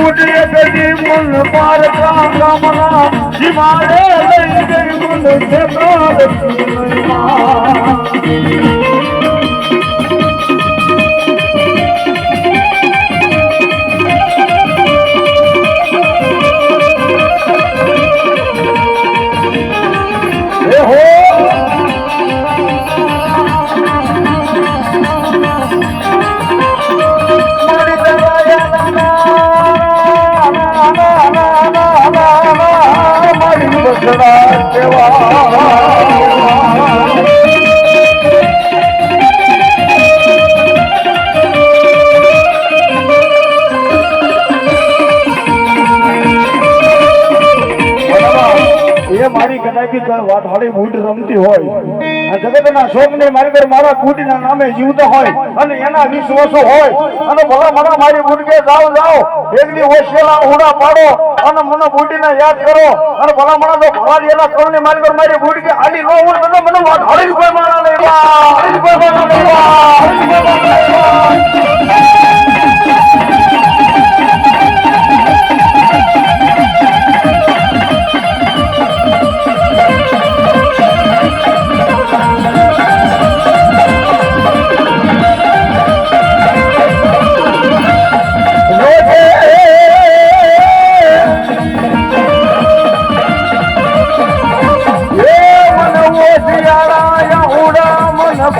बुढ़िये बेटी मुल पार काम का मना जिमाले मुल से बाल મારી અને મને મારી બુટકે યાદ કરો. અને ભલા મને તો ભવાડી એના કરુણે મારી પર મારી બુટકે આડી ન કોઈ મારા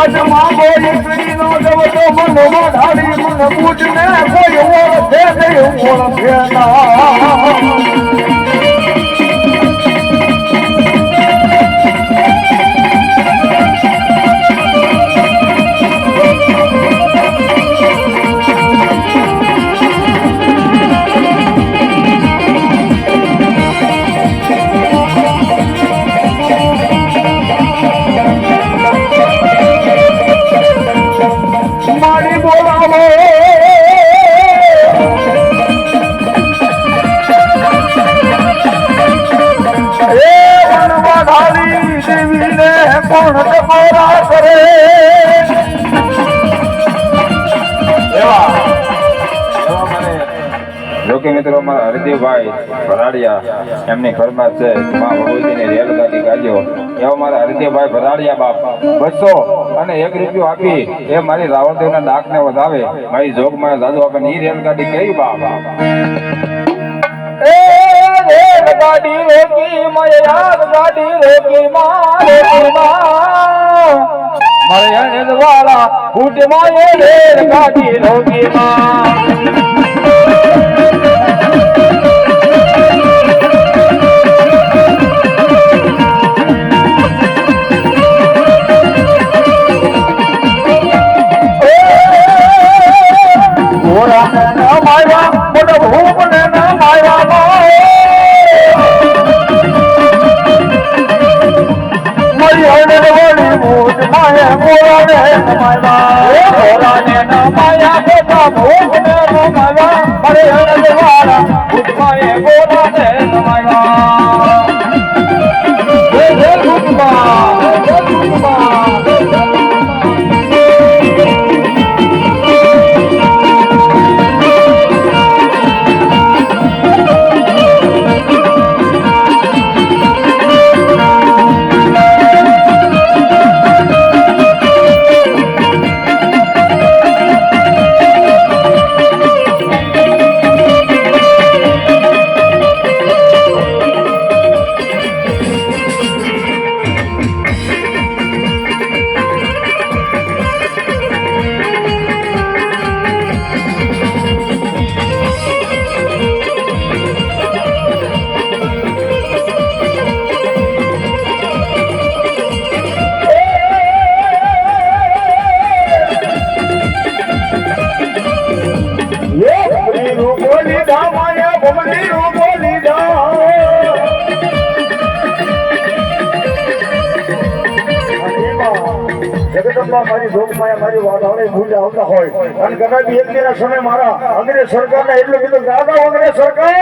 આજ માંગો ઈકડી નો દઉં તો મનો માઢાડી મને બૂટ ને કોઈ ઓળખે નહીં ઓળખે ના મારી વનવાધારી દેવીને કોણ ટકોરા કરે જોકે મિત્રો મારા હરદેવભાઈ ભરાડિયા એમની ઘરમાં છે. મા ભગવતીને રેલગાડી કાઢ્યો એવા મારા હરદેવભાઈ ભરાડિયા બાપ. બસો અને એક રૂપિયો આપી એ મારી રાવણદેવના ડાકને વધાવે. મારી જોગમાં દાદુ આપે એ રેલગાડી કઈ બાપ. ગાડી રોકી મયાર ગાડી રોકી મારે અણદ વાળા ફૂટ એ રેલ રોકી માં ஓட்டுநரும் மகா மலையோட મારી જોગમાયા મારી વાઢાળી ભૂજ આવતા હોય. કદાચ એક દિના સમય મારા અંગ્રેજ સરકારને એટલું કીધું, દાદા અંગ્રેજ સરકાર.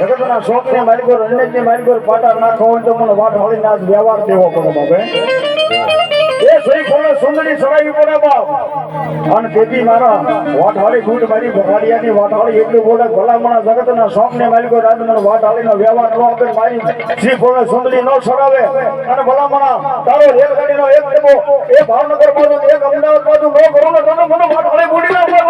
જગતના શોખને માલિકો રણજીતની માલિકો, પાટા નાખો હોય તો મને હોળી ના વ્યવહાર દેવો પડે બાપે. સહી કોને સુંદરી સવાઈ પડે બાપ અને તેથી મારા વાઢાળી ભૂટ મારી ભરાડિયાની વાઢાળી એટલું બોલે, ભલામણા જગતના શોખને માલિકો રાજના વાઢાળીનો વ્યવહાર નો આપે મારી. શ્રી કોને સુંદરી નો છોડાવે. અને ભલામણા, તારો રેલગાડીનો એક ડબ્બો, એ ભાવનગર બાજુ ને એક અમદાવાદ બાજુ નો કરો ને તમે મને વાઢાળી ભૂટી નાખો.